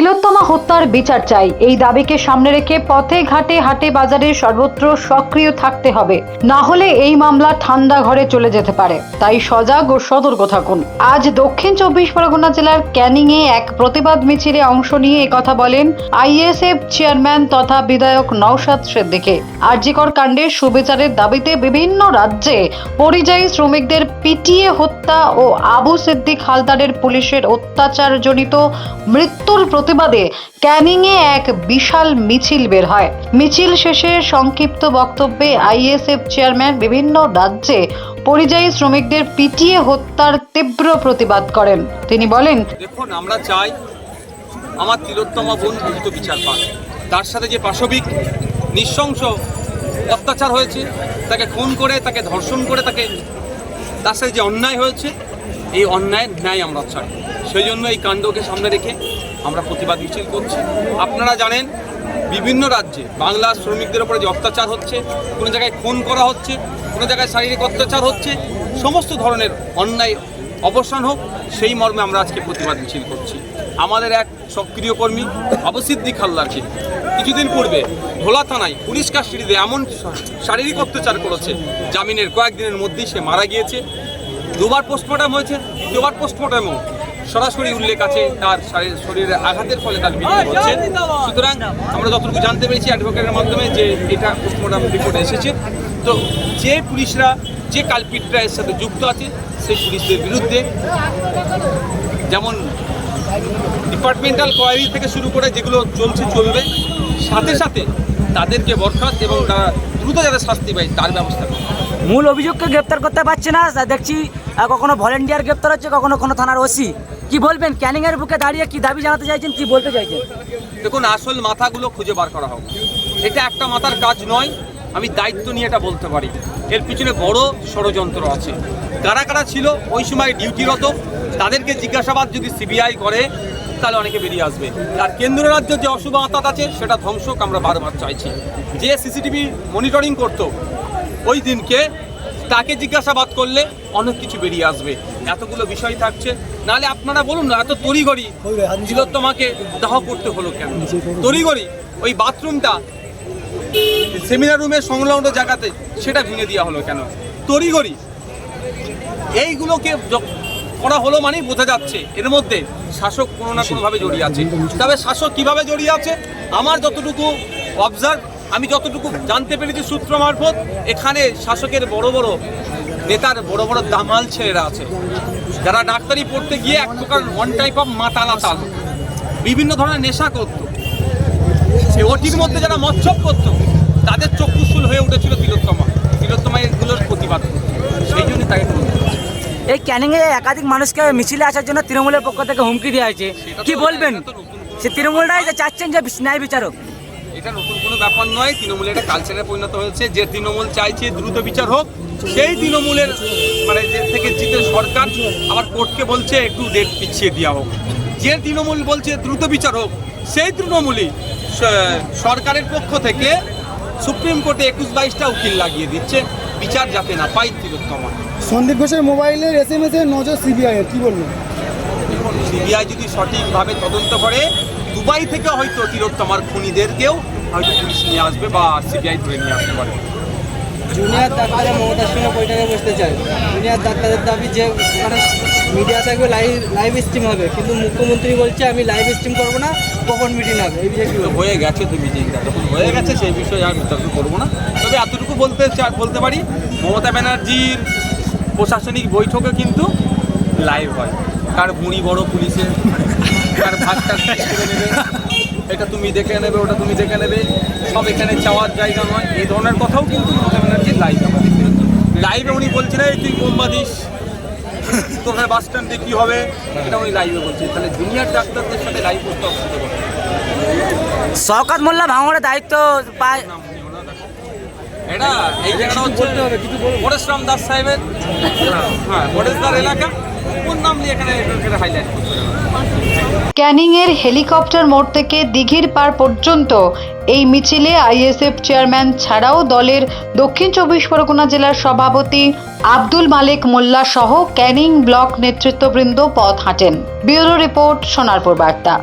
তিলোত্তমা হত্যার বিচার চাই। এই দাবিকে সামনে রেখে পথে ঘাটে হাটে বাজারে সর্বত্র সক্রিয় থাকতে হবে। না হলে এই মামলা ঠান্ডা ঘরে চলে যেতে পারে। তাই সজাগ ও সতর্ক থাকুন। আজ দক্ষিণ চব্বিশ পরগনা জেলার ক্যানিং এ এক প্রতিবাদ মিছিলে অংশ নিয়ে একথা বলেন আইএসএফ চেয়ারম্যান তথা বিধায়ক নওশাদ সেদ্দিকে। আরজিকর কাণ্ডে সুবিচারের দাবিতে বিভিন্ন রাজ্যে পরিযায়ী শ্রমিকদের পিটিয়ে হত্যা ও আবু সিদ্দিক হালদারের পুলিশের অত্যাচারজনিত মৃত্যুর প্রতিবাদে ক্যানিংয়ে এক বিশাল মিছিল বের হয়। মিছিল শেষে সংক্ষিপ্ত বক্তব্যে আইএসএফ চেয়ারম্যান বিভিন্ন রাজ্যে পরিযায়ী শ্রমিকদের পিটিয়ে হত্যার তীব্র প্রতিবাদ করেন। তিনি বলেন, দেখুন, আমরা চাই আমার তিলোত্তমা বোন দ্রুত বিচার পান তার সাথে যে পাশবিক নৃশংস অত্যাচার হয়েছে, তাকে খুন করে, তাকে ধর্ষণ করে, তাকে তার সাথে যে অন্যায় হয়েছে, এই অন্যায়ের ন্যায় আমরা চাই। সেই জন্য এই কাণ্ডকে সামনে রেখে আমরা প্রতিবাদ মিছিল করছি। আপনারা জানেন, বিভিন্ন রাজ্যে বাংলা শ্রমিকদের উপরে যে অত্যাচার হচ্ছে, কোনো জায়গায় খুন করা হচ্ছে, কোনো জায়গায় শারীরিক অত্যাচার হচ্ছে, সমস্ত ধরনের অন্যায় অবসান হোক, সেই মর্মে আমরা আজকে প্রতিবাদ মিছিল করছি। আমাদের এক সক্রিয় কর্মী অবসিদ্দিক হাল্লারকে কিছুদিন পূর্বে ভোলা থানায় পুলিশ কাস্টডিতে এমন শারীরিক অত্যাচার করেছে, জামিনের কয়েকদিনের মধ্যেই সে মারা গিয়েছে। দুবার পোস্টমর্টম হয়েছে, দুবার পোস্টমর্টমও সরাসরি উল্লেখ আছে তার শারীর- আঘাতের ফলে তার মৃত্যু হচ্ছে। সুতরাং আমরা যতটুকু জানতে পেরেছি অ্যাডভোকেটের মাধ্যমে যে এটা পোস্টমর্টম রিপোর্ট এসেছে। তো যে পুলিশরা যে কালপিটরা এর সাথে যুক্ত আছে সেই পুলিশদের বিরুদ্ধে যেমন ডিপার্টমেন্টাল কোয়ারি থেকে শুরু করে যেগুলো চলছে চলবে সাথে সাথে তাদেরকে বরখাস্ত এবং তারা দ্রুত যাতে শাস্তি পায় তার ব্যবস্থা করা। মূল অভিযোগকে গ্রেপ্তার করতে পারছে না। দেখছি কখনো ভলেন্টিয়ার গ্রেপ্তার হচ্ছে কখনো কোনো থানার ওসি। কি বলবেন? ক্যানিং এর বুকে দাঁড়িয়ে কি দাবি জানাতে চাইছেন? কি বলতে চাইছেন? দেখুন, আসল মাথাগুলো খুঁজে বার করা হোক। এটা একটা মাথার কাজ নয়, আমি দায়িত্ব নিয়ে এটা বলতে পারি। এর পিছনে বড় ষড়যন্ত্র আছে। কারা কারা ছিল, ওই সময় ডিউটিরত, তাদেরকে জিজ্ঞাসাবাদ যদি সিবিআই করে, তাহলে অনেকে বেরিয়ে আসবে। আর কেন্দ্র রাজ্যের যে অশুভ আতাত আছে, সেটা ধ্বংসক আমরা বারবার চাইছি। যে সিসিটিভি মনিটরিং করতো, ওই দিনকে তাকে জিজ্ঞাসাবাদ করলে অনেক কিছু বেরিয়ে আসবে। এতগুলো বিষয় থাকছে। নাহলে আপনারা বলুন না, এত তড়িগড়ি তোমাকে দাহ করতে হলো কেন? তড়িগড়ি ওই বাথরুমটা সেমিনার রুমের সংলগ্ন জায়গাতে সেটা ভেঙে দেওয়া হলো কেন? তড়িগড়ি এইগুলোকে করা হলো মানেই বোঝা যাচ্ছে এর মধ্যে শাসক কোনো না কোনোভাবে জড়িয়ে আছে। তবে শাসক কীভাবে জড়িয়ে আছে? আমার যতটুকু অবজার্ভ আমি যতটুকু জানতে পেরেছি সূত্র মারফত এখানে শাসকের বড় বড় নেতার বড় বড় দামাল ছেলেরা আছে। যারা ডাক্তারি পড়তে গিয়ে এক প্রকার ওয়ান টাইপ অফ মাতালাতাল। বিভিন্ন ধরনের নেশা করতো। সে ওটির মধ্যে যারা মৎসব করতো তাদের চক্ষুশুল হয়ে উঠেছিল তিলোত্তমা। তিলোত্তমা এগুলোর প্রতিবাদ সেই জন্য তাকে এই ক্যানিংয়ে একাধিক মানুষকে মিছিলে আসার জন্য তৃণমূলের পক্ষ থেকে হুমকি দেওয়া হয়েছে। কি বলবেন? সে তৃণমূলটাই যে চাচ্ছেন যে ন্যায় বিচারক। এটা নতুন কোনো ব্যাপার নয় তৃণমূলের একটা কালচারে পরিণত হয়েছে। যে তৃণমূল চাইছে দ্রুত বিচার হোক সেই তৃণমূলের মানে যে থেকে জিতে সরকার আবার কোর্টকে বলছে একটু ডেট পিছিয়ে দেওয়া হোক। যে তৃণমূল বলছে দ্রুত বিচার হোক সেই তৃণমূলই সরকারের পক্ষ থেকে সুপ্রিম কোর্টে একুশ বাইশটা উকিল লাগিয়ে দিচ্ছে বিচার যাতে না পাই তিলোত্তমা। সন্দীপ ঘোষের মোবাইলের এস এম এস এর নজর সিবিআই এর কি বলবেন সিবিআই যদি সঠিকভাবে তদন্ত করে দুবাই থেকে হয়তো তিলোত্তমার খুনিদেরকেও হয়তো পুলিশ নিয়ে আসবে বা সিবিআই ধরে নিয়ে আসতে পারে। জুনিয়র ডাক্তাররা মমতার সঙ্গে বৈঠকে বসতে চায় জুনিয়র ডাক্তারের দাবি যে মানে মিডিয়া থাকবে লাইভ লাইভ স্ট্রিম হবে। কিন্তু মুখ্যমন্ত্রী বলছে আমি লাইভ স্ট্রিম করব না গোপন মিটিং হবে। এই বিষয়ে? হয়ে গেছে তো বিজেপিটা যখন হয়ে গেছে সেই বিষয়ে আর বিতর্ক করব না। তবে এতটুকু বলতে চা- বলতে পারি মমতা ব্যানার্জির প্রশাসনিক বৈঠকে কিন্তু লাইভ হয়। কার ভুঁড়ি বড় পুলিশের কার ভাগটা করে নেবে। এটা তুমি দেখে নেবে ওটা তুমি দেখে নেবে। সব এখানে চাওয়ার জায়গা নয়। এই ধরনের কথাও কিন্তু মমতা ব্যানার্জির লাইভ পাচ্ছি লাইভে উনি বলছেন এই তুই বোম্বা দিস। তোর বাস স্ট্যান্ডে কী হবে? এটা উনি লাইভে বলছেন। তাহলে জুনিয়র ডাক্তারদের সাথে লাইভ করতে অসুবিধা করে শওকাত মোল্লা ভাঙড়ের দায়িত্ব পায়। এটা এই জায়গাটা হচ্ছে পরেশরাম দাস সাহেবের হ্যাঁ পরেশদার এলাকা। ক্যানিং এর হেলিকপ্টার মোড় থেকে দিঘির পার পর্যন্ত এই মিছিলে আইএসএফ চেয়ারম্যান ছাড়াও দলের দক্ষিণ চব্বিশ পরগনা জেলার সভাপতি আব্দুল মালিক মোল্লা সহ ক্যানিং ব্লক নেতৃত্ববৃন্দ পথ হাঁটেন। ব্যুরো রিপোর্ট, সোনারপুর বার্তা।